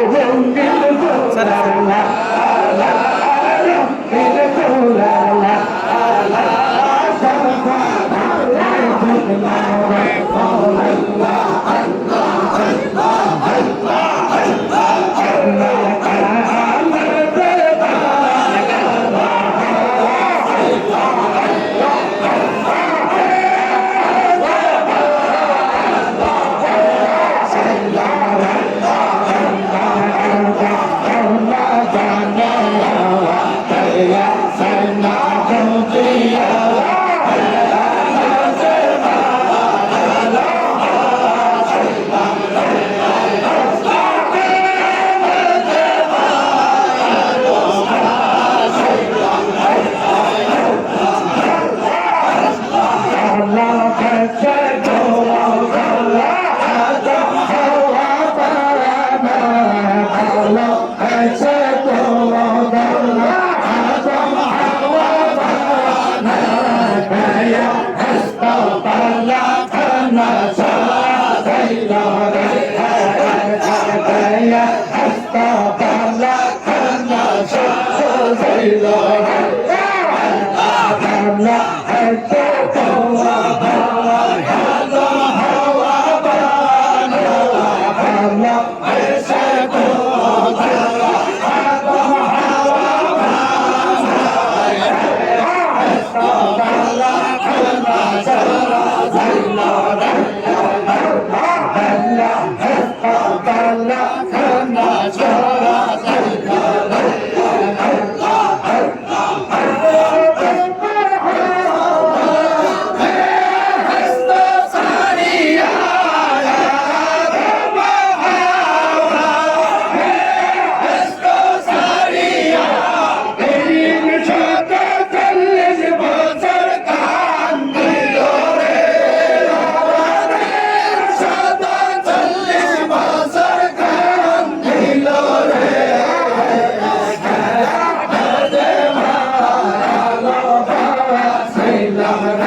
Sir, sir.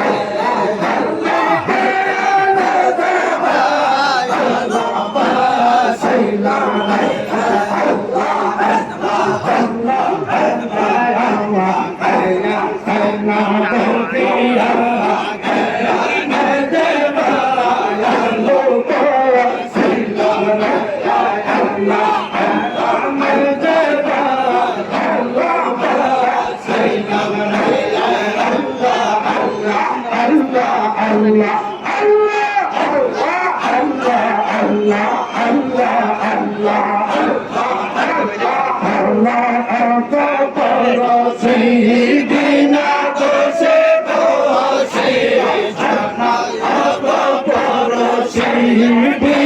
Yeah. Here it is.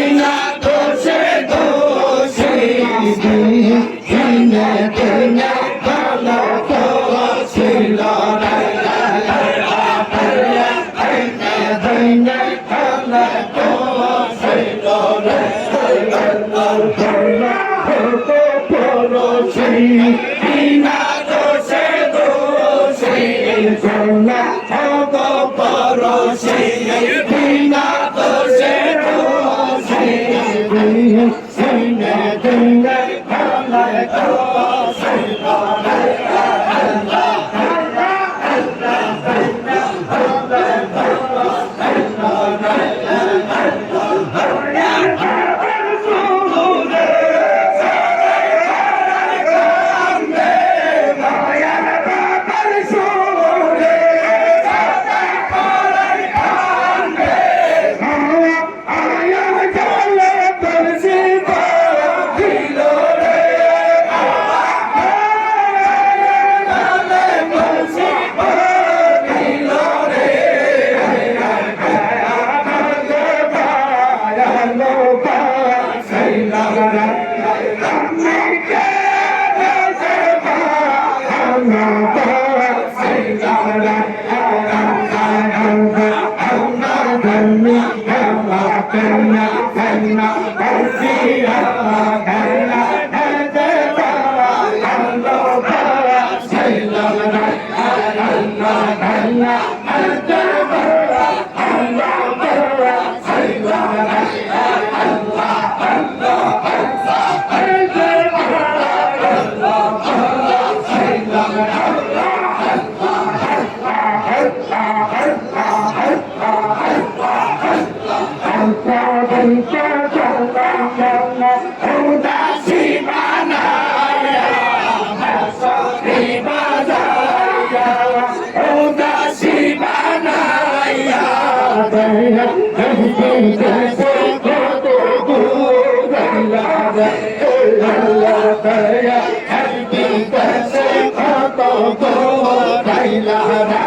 Laila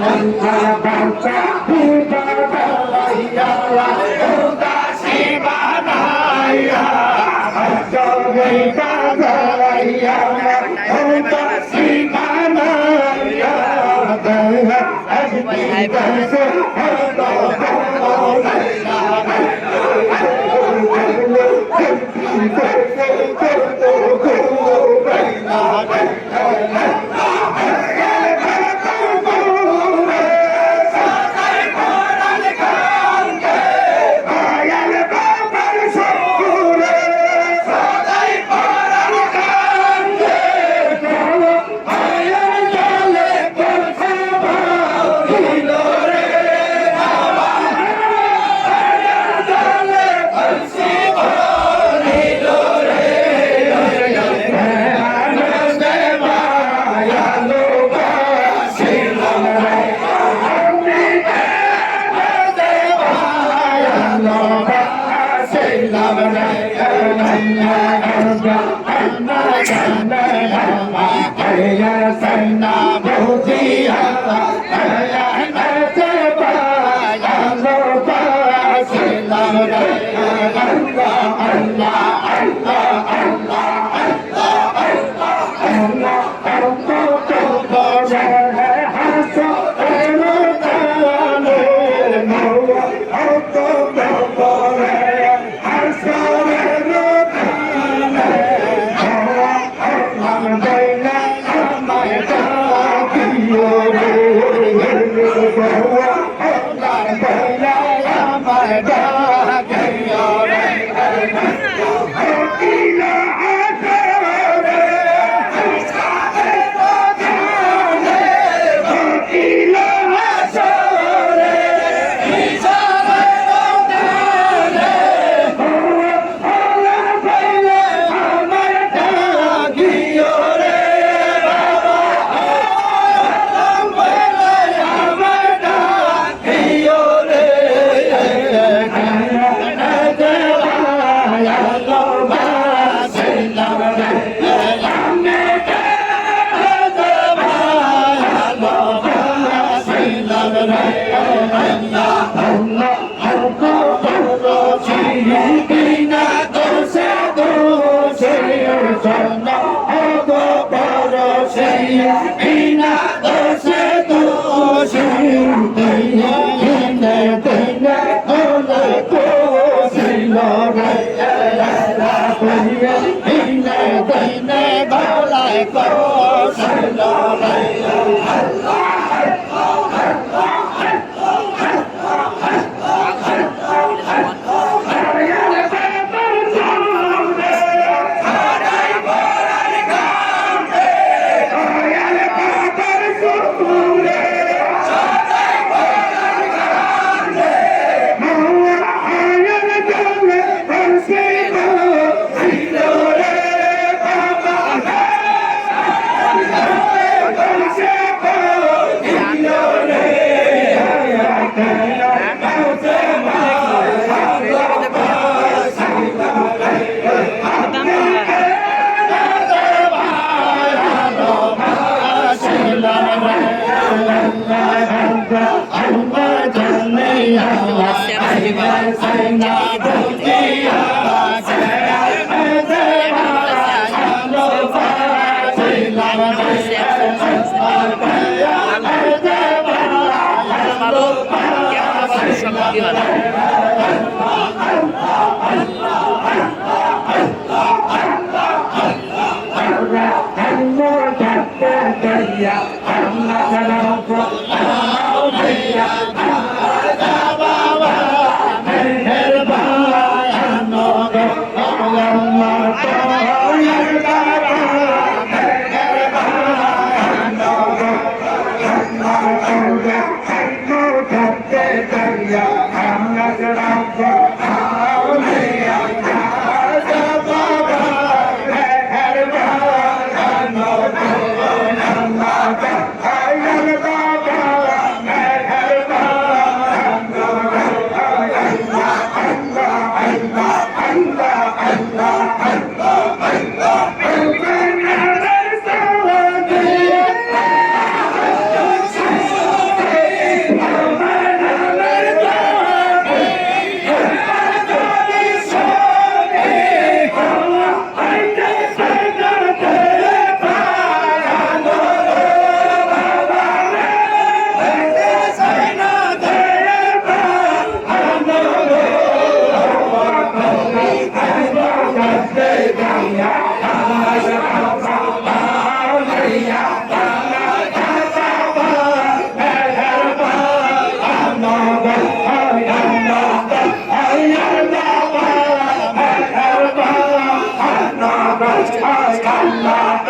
Laila Yeah. Hare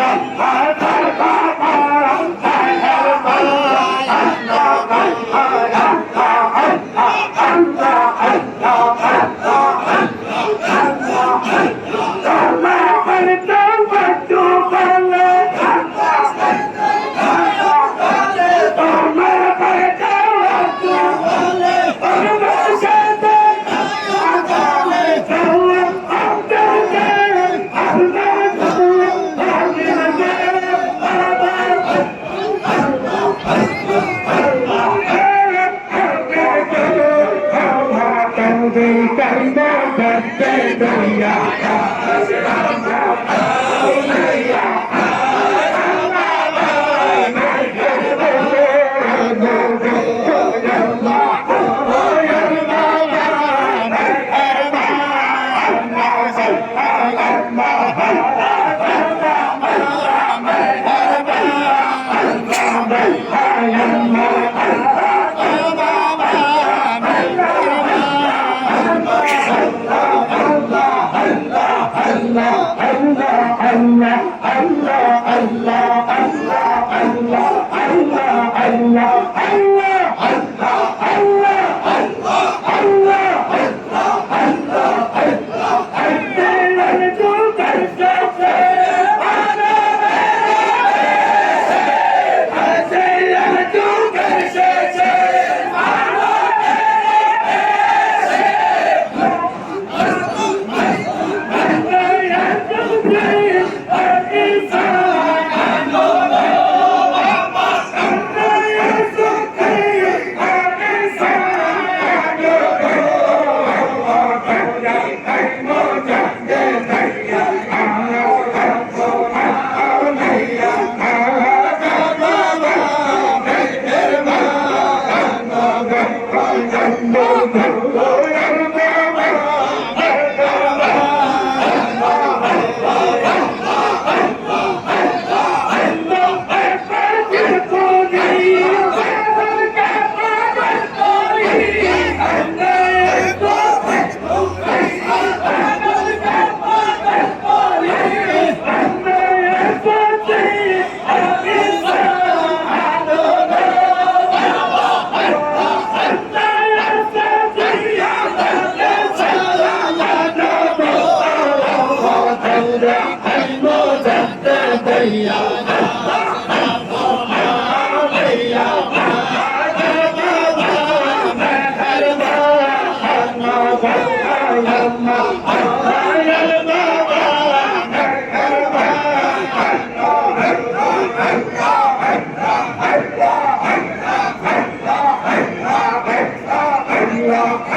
power.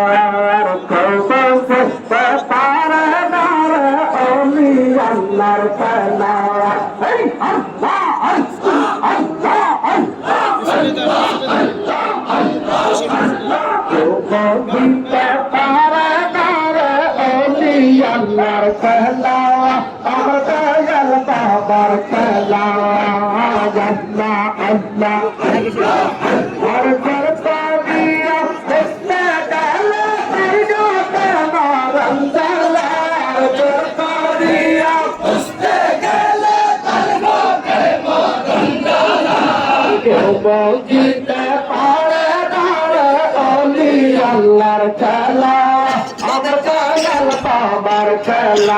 Kerbau kita pada darah Oli Allah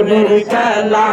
রসুলের খেলা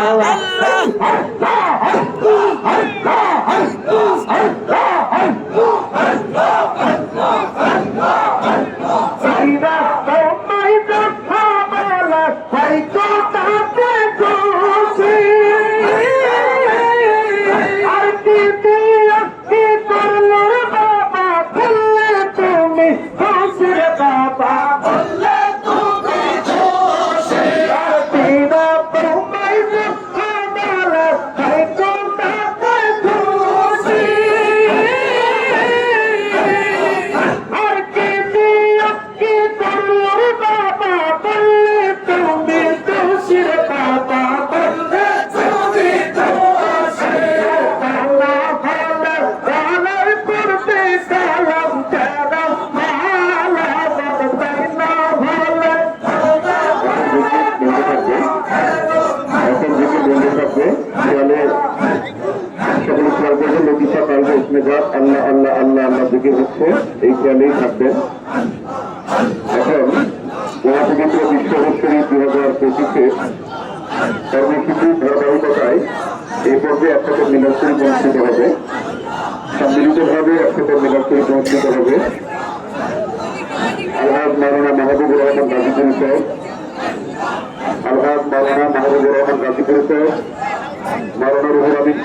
অক্ষরে প্রতিষ্ঠিত হবে সম্মিলিতভাবে একসাথে মিলক্ষরে প্রতিষ্ঠিত হবে আলহাদ মারানা মাহবুবুর রহমান গাজীপুর সাহেব। আলহাদ মারানা মাহবুবুর রহমান গাজীপুর সাহেব। মারানা রহমান আমিন